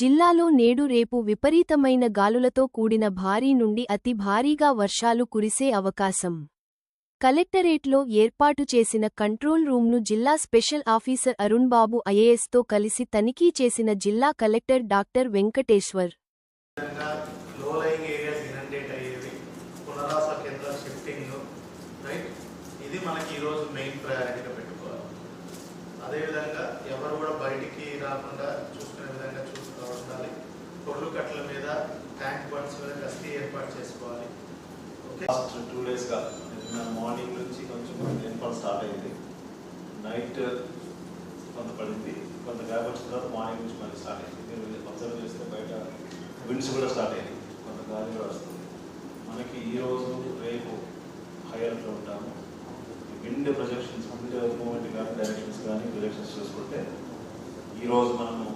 జిల్లాలో నేడు రేపు విపరీతమైన గాలులతో కూడిన భారీ నుండి అతి భారీగా వర్షాలు కురిసే అవకాశం. కలెక్టరేట్లో ఏర్పాటు చేసిన కంట్రోల్ రూమ్ను జిల్లా స్పెషల్ ఆఫీసర్ అరుణ్బాబు ఐఏఎస్తో కలిసి తనిఖీ చేసిన జిల్లా కలెక్టర్ డాక్టర్ వెంకటేశ్వర్. ఇది మనకి ఈరోజు మెయిన్ ప్రయారిటీగా పెట్టుకోవాలి. అదేవిధంగా ఎవరు కూడా బయటికి రాకుండా చూసుకునే విధంగా చూస్తూ పొర్లు కట్టల మీద ట్యాంక్ బండ్స్ మీద గస్తీ ఏర్పాటు చేసుకోవాలి. లాస్ట్ టూ డేస్గా నిన్న మార్నింగ్ నుంచి కొంచెం రెయిన్ఫాల్ స్టార్ట్ అయింది. నైట్ కొంత పడింది. కొంత గ్యాప్ వచ్చిన తర్వాత మార్నింగ్ నుంచి మళ్ళీ స్టార్ట్ అయింది. మీరు అబ్జర్వ్ చేస్తే బయట విండ్స్ కూడా స్టార్ట్ అయింది కొంత గాలి కూడా వస్తుంది. మనకి ఈ రోజు రేపు హైయర్లో ఉంటాము. విండ్ ప్రొజెక్షన్స్ విండ్ మూమెంట్ కానీ డైరెక్షన్స్ కానీ ప్రొజెక్షన్స్ చూసుకుంటే ఈరోజు మనము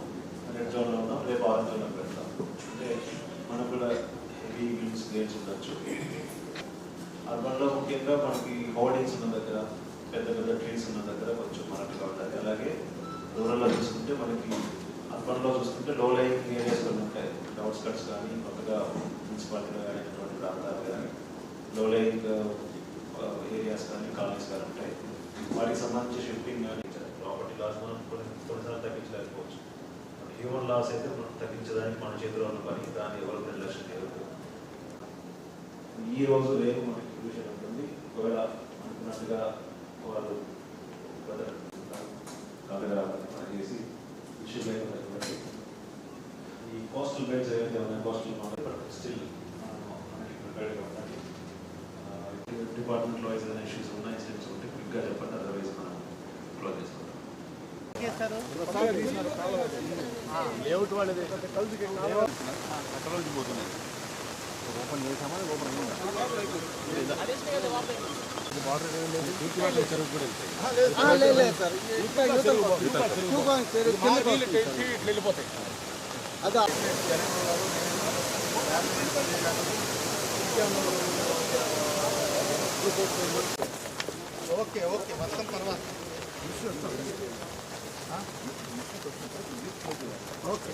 విండ్స్ ఉండొచ్చు అర్బన్లో ముఖ్యంగా మనకి హోర్డింగ్స్ ఉన్న దగ్గర పెద్ద పెద్ద ట్రీస్ ఉన్న దగ్గర కొంచెం మనకి ఉండాలి. అలాగే రూరల్లో చూసుకుంటే మనకి అర్బన్లో చూసుకుంటే లో లైంగ్ ఏరియాస్ కొన్ని ఉంటాయి. డౌట్ స్కట్స్ కానీ కొత్తగా మున్సిపాలిటీలో కానీ ప్రాంతాలు కానీ లో లైంగ్ ఏరియాస్ కానీ కాలనీస్ కానీ ఉంటాయి. వాటికి సంబంధించి షిఫ్టింగ్ కానీ ప్రాపర్టీ లాస్ మనం కొన్ని కొన్నిసార్లు తగ్గించలేకపోవచ్చు. హ్యూమన్ లాస్ అయితే మనం తగ్గించడానికి మన చేతిలో ఉన్న పని దాన్ని ఎవరు నిర్లక్ష్యం చేయరు ఈ రోజు రేపు మనకి ఫ్యూచర్ ఉంటుంది. ఒకవేళ అనుకున్నట్టుగా వాళ్ళు కాలుగా మనం చేసి ఇష్యూ లేకపోతే ఈ కోస్టల్ బెడ్స్ ఏవైతే ఉన్నాయో కోస్టల్ బట్ స్టిల్ మనకి ప్రిపేర్డ్గా ఉండాలి. డిపార్ట్మెంట్లో ఏదైనా ఇష్యూస్ ఉన్న ఇన్సిడెంట్స్ ఉంటే క్విక్గా చెప్పండి అదర్వైజ్ మనం క్లోజ్ చేసుకుంటాం. ఓకే ఓకే మొత్తం తర్వాత ఓకే